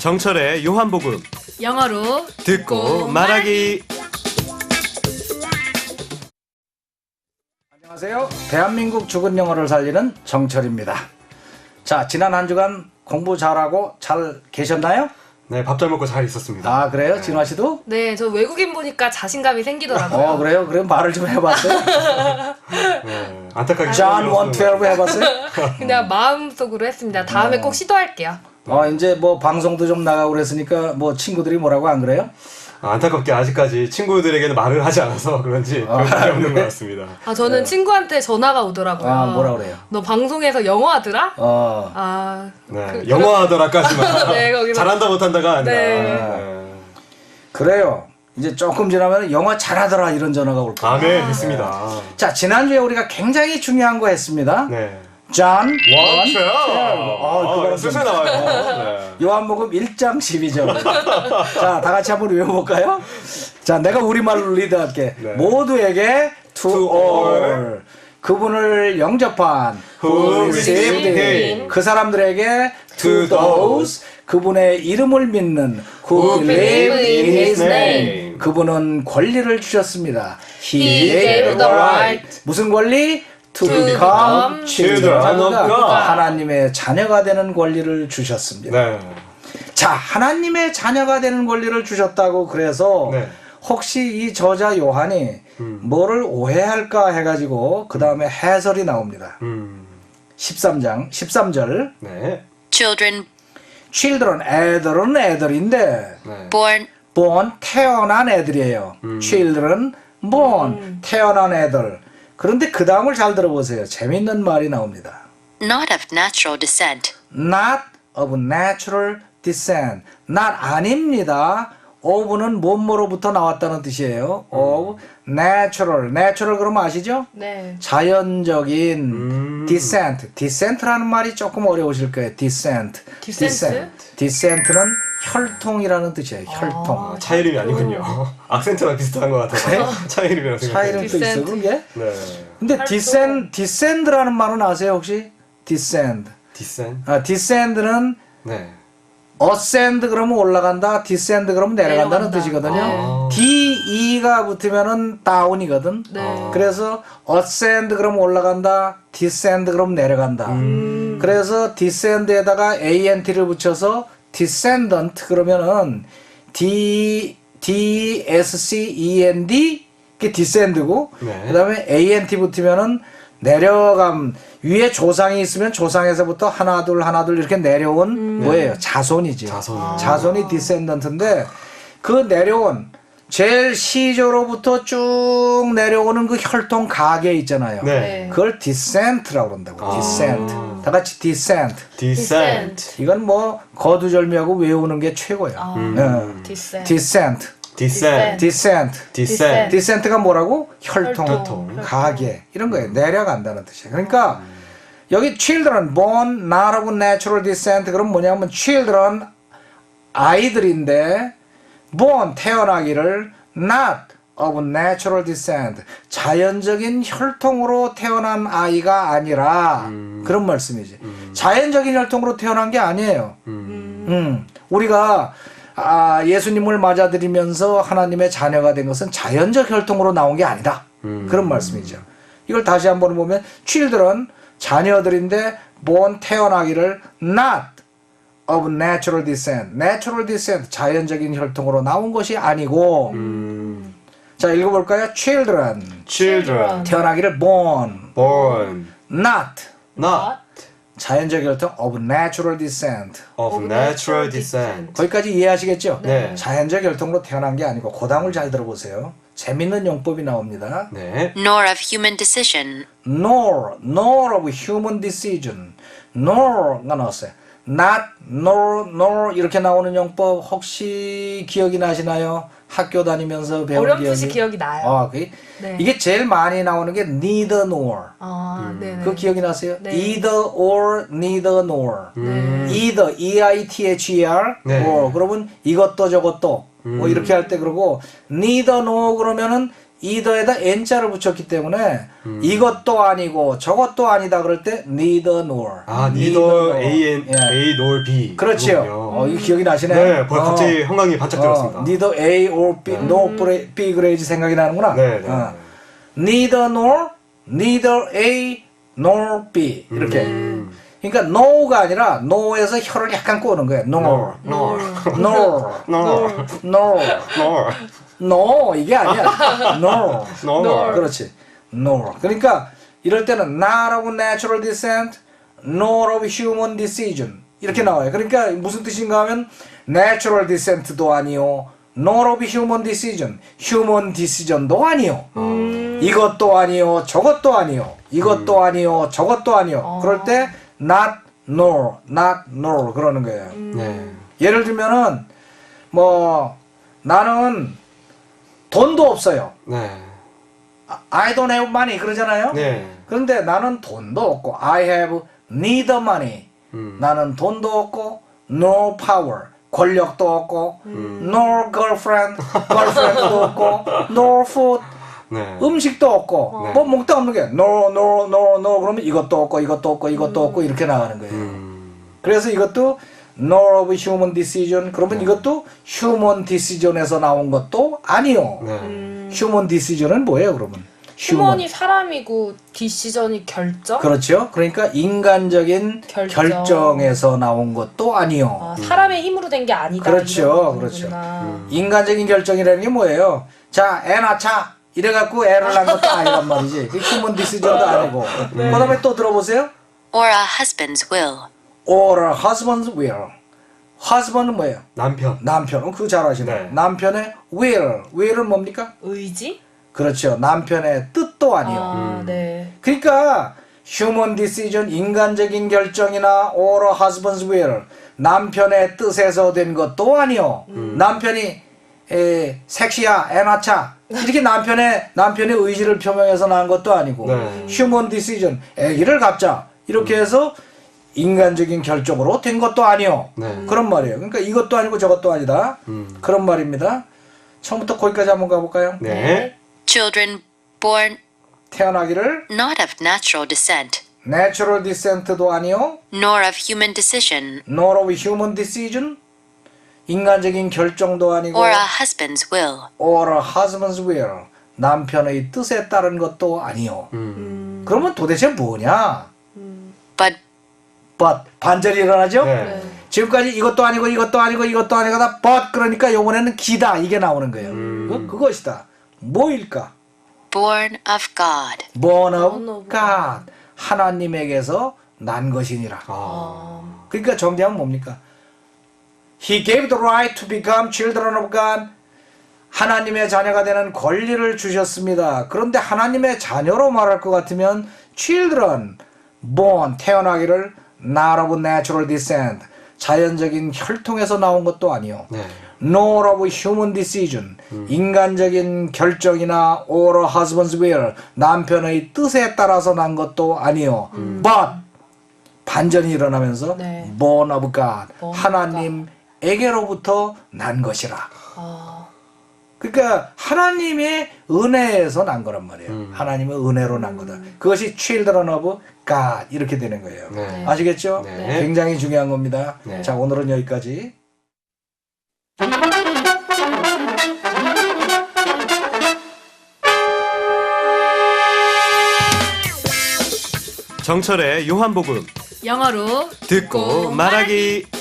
정철의 요한복음 영어로 듣고 말하기. 안녕하세요. 대한민국 죽은 영어를 살리는 정철입니다. 자, 지난 한 주간 공부 잘하고 잘 계셨나요? 네, 밥 잘 먹고 잘 있었습니다. 아, 그래요? 진화 씨도? 네, 저 외국인 보니까 자신감이 생기더라고요. 어, 그래요? 그럼 말을 좀 해봤어요? 네, 안타깝게 John 112 해봤어요? 그냥 마음속으로 했습니다. 다음에 어. 꼭 시도할게요. 어, 이제 뭐 방송도 좀 나가고 그랬으니까 뭐 친구들이 뭐라고 안 그래요? 아, 안타깝게 아직까지 친구들에게는 말을 하지 않아서 그런지 별 문제 없는 것 같습니다. 아, 저는 친구한테 전화가 오더라고요. 네. 아, 뭐라 그래요? 너 방송에서 영어 하더라? 어, 아, 네, 그- 영어 하더라까지만 네, 거기서- 잘한다 못한다가 아니라 네. 네. 그래요. 이제 조금 지나면 영어 잘하더라 이런 전화가 올 거예요. 아, 네, 됐습니다. 자, 지난주에 우리가 굉장히 중요한 거 했습니다. 네. John 원트요. 112. 어, 그거는 아, 슬슬 좀- 나와요. 네. 요한복음 1장 12절. 자, 다 같이 한번 외워 볼까요? 자, 내가 우리말로 리드할게. 네. 모두에게 to, To all. all. 그분을 영접한 Who received him. 그 사람들에게 to To those 그분의 이름을 믿는 who believe in his name. 그분은 권리를 주셨습니다. He gave the right. 무슨 권리? To, become become children children of God. 하나님의 자녀가 되는 권리를 주셨습니다. 네. 자, 하나님의 자녀가 되는 권리를 주셨다고 그래서 네. 혹시 이 저자 요한이 음. 뭐를 오해할까 해가지고 그 다음에 해설이 나옵니다. 음. 13장, 13절. 네. children children, 애들은 애들인데, 네. born born, 태어난 애들이에요. children, born, 태어난 애들. 그런데 그 다음을 잘 들어보세요. 재밌는 말이 나옵니다. not of natural descent, not of natural descent. not 아닙니다. of는 뭐뭐로부터 나왔다는 뜻이에요. of natural. natural 그러면 아시죠? 네. 자연적인 음. descent. descent라는 말이 조금 어려우실 거예요. descent. Descent? descent는 혈통이라는 뜻이에요. 혈통. 아, 차 이름이 아니군요. 악센트랑 비슷한 것 같아서 차 이름이라고 차 생각해요. 이름도 있어 descent. 그런 게? 네. 근데 descend, descend라는 말은 아세요 혹시? descend. 디센. 아, descend는 네. ascend 그러면 올라간다, descend 그러면 내려간다는 내려간다. 뜻이거든요. 아. D, E가 붙으면은 다운이거든. 네. 그래서 ascend 그러면 올라간다, descend 그러면 내려간다. 음. 그래서 descend에다가 ant를 붙여서 descendant 그러면은 D, D, S, C, E, N, D 그게 descend고 네. 그다음에 ant 붙으면은 내려감 위에 조상이 있으면 조상에서부터 하나 둘 하나 둘 이렇게 내려온 뭐예요 자손이죠. 자손. 자손이 디센던트인데 그 내려온 제일 시조로부터 쭉 내려오는 그 혈통 가계 있잖아요. 네. 그걸 디센트라고 그런다고. 아. 디센트. 다 같이 디센트. 디센트. 이건 뭐 거두절미하고 외우는 게 최고예요. 아, 예. 디센. 디센트. 디센트. 디센트. 디센트. 디센트가 뭐라고? 혈통, 혈통. 가계 이런 거예요. 내려간다는 뜻이에요. 그러니까 여기 children born not of natural descent 그럼 뭐냐면 children 아이들인데 born 태어나기를 not of natural descent 자연적인 혈통으로 태어난 아이가 아니라 그런 말씀이지. 자연적인 혈통으로 태어난 게 아니에요. 음, 우리가 아, 예수님을 맞아들이면서 하나님의 자녀가 된 것은 자연적 혈통으로 나온 게 아니다. 그런 말씀이죠. 이걸 다시 한번 보면 children 자녀들인데 born 태어나기를 not of natural descent, natural descent 자연적인 혈통으로 나온 것이 아니고 음. 자 읽어볼까요? children Children 태어나기를 born born not not 자연적 혈통 of natural descent of natural descent. 거기까지 이해하시겠죠? 네. 자연적 혈통으로 태어난 게 아니고 고당을 잘 들어보세요. 재밌는 용법이 나옵니다. 네. nor of human decision, nor, nor of human decision, nor가 나왔어요. Not, nor, nor 이렇게 나오는 용법 혹시 기억이 나시나요? 학교 다니면서 배운 어렴풋이 기억이? 기억이 나요. 아, 그게 네. 이게 제일 많이 나오는 게 neither nor. 아, 네. 그 기억이 나세요? 네. either or, neither nor. 음. either, E-I-T-H-E-R, 네. or 그러면 이것도 저것도 뭐 이렇게 할 때 그러고 neither nor 그러면은 이더에다 n자를 붙였기 때문에 이것도 아니고 저것도 아니다 그럴 때 neither nor. 아, neither. A, N, 예. A nor B. 그거군요. 어, 이 기억이 나시네. 네, 벌- 갑자기 어. 형광이 반짝 들었습니다. 어, neither A or B, no B 그래야지 생각이 나는구나. 네, 네. 어. neither nor, neither A nor B 이렇게. 음. 그러니까 no가 아니라 no에서 혀를 약간 꼬는 거예요. nor, nor, nor, nor, nor, nor, no 이게 아니야. nor. nor. 그렇지. nor. 그러니까 이럴 때는 not of natural descent, nor of human decision 이렇게 나와요. 그러니까 무슨 뜻인가 하면 natural descent도 아니요, nor of human decision, human decision도 아니요. 이것도 아니요, 저것도 아니요, 이것도 아니요, 저것도 아니요. 그럴 때 not nor, not nor 그러는 거예요. 네. 예를 들면은 뭐 나는 돈도 없어요. 네. I don't have money 그러잖아요. 네. 그런데 나는 돈도 없고 I have neither money. 음. 나는 돈도 없고 no power 권력도 없고 no girlfriend girlfriend도 없고 no food 네. 음식도 없고 네. 뭐 먹다 없는 게 no no no no 그러면 이것도 없고 이것도 없고 이것도 없고 이렇게 나가는 거예요. 음. 그래서 이것도 nor of human decision 그러면 이것도 human decision에서 나온 것도 아니요. 네. human decision은 뭐예요 그러면? 휴먼이 사람이고 디시전이 결정? 그렇죠. 그러니까 인간적인 결정. 결정. 에서 나온 것도 아니요. 아, 사람의 힘으로 된 게 아니다. 그렇죠, 그렇죠. 거구나. 인간적인 결정이라는 게 뭐예요? 자, 애 낳자. 이래갖고 애를 낳은 것도 아니란 말이지. 그 휴먼 디시전도 아니고. 그 다음에 또 들어보세요. or a husband's will. Or a husband's will. husband은 뭐예요? 남편. 남편. 어, 그거 잘 아시네. 네. 남편의 will. will은 뭡니까? 의지? 그렇죠. 남편의 뜻도 아니요. 아, 네. 그러니까 human decision 인간적인 결정이나 or a husband's will 남편의 뜻에서 된 것도 아니요. 남편이 에, 섹시야 애 낳자 이렇게 남편의 남편의 의지를 표명해서 난 것도 아니고 네. human decision 아기를 갖자 이렇게 해서 인간적인 결정으로 된 것도 아니요. 네. 그런 말이에요. 그러니까 이것도 아니고 저것도 아니다. 음. 그런 말입니다. 처음부터 거기까지 한번 가볼까요? 네. Children born 태어나기를 not of natural descent, natural descent도 아니요. nor of human decision, nor of human decision 인간적인 결정도 아니고 or a husband's will. or a husband's will 남편의 뜻에 따른 것도 아니요. 음. 그러면 도대체 뭐냐? But 반절이 일어나죠? 네. 지금까지 이것도 아니고 이것도 아니고 이것도 아니고 다 but 그러니까 요번에는 기다 이게 나오는 거예요. 그, 그것이다. 뭐일까? born of God. born of God 하나님에게서 난 것이니라. 아. 그러니까 정리하면 뭡니까? He gave the right to become children of God. 하나님의 자녀가 되는 권리를 주셨습니다. 그런데 하나님의 자녀로 말할 것 같으면 children, born, 태어나기를 not of natural descent, 자연적인 혈통에서 나온 것도 아니요. 네. nor of human decision, 인간적인 결정이나 or a husband's will, 남편의 뜻에 따라서 난 것도 아니요. but 반전이 일어나면서 네. born of God, born 하나님에게로부터 난 것이라. 아, 그러니까 하나님의 은혜에서 난 거란 말이에요. 음. 하나님의 은혜로 난 거다. 그것이 children of God 이렇게 되는 거예요. 네. 아시겠죠? 네. 굉장히 중요한 겁니다. 네. 자, 오늘은 여기까지. 정철의 요한복음 영어로 듣고 말하기.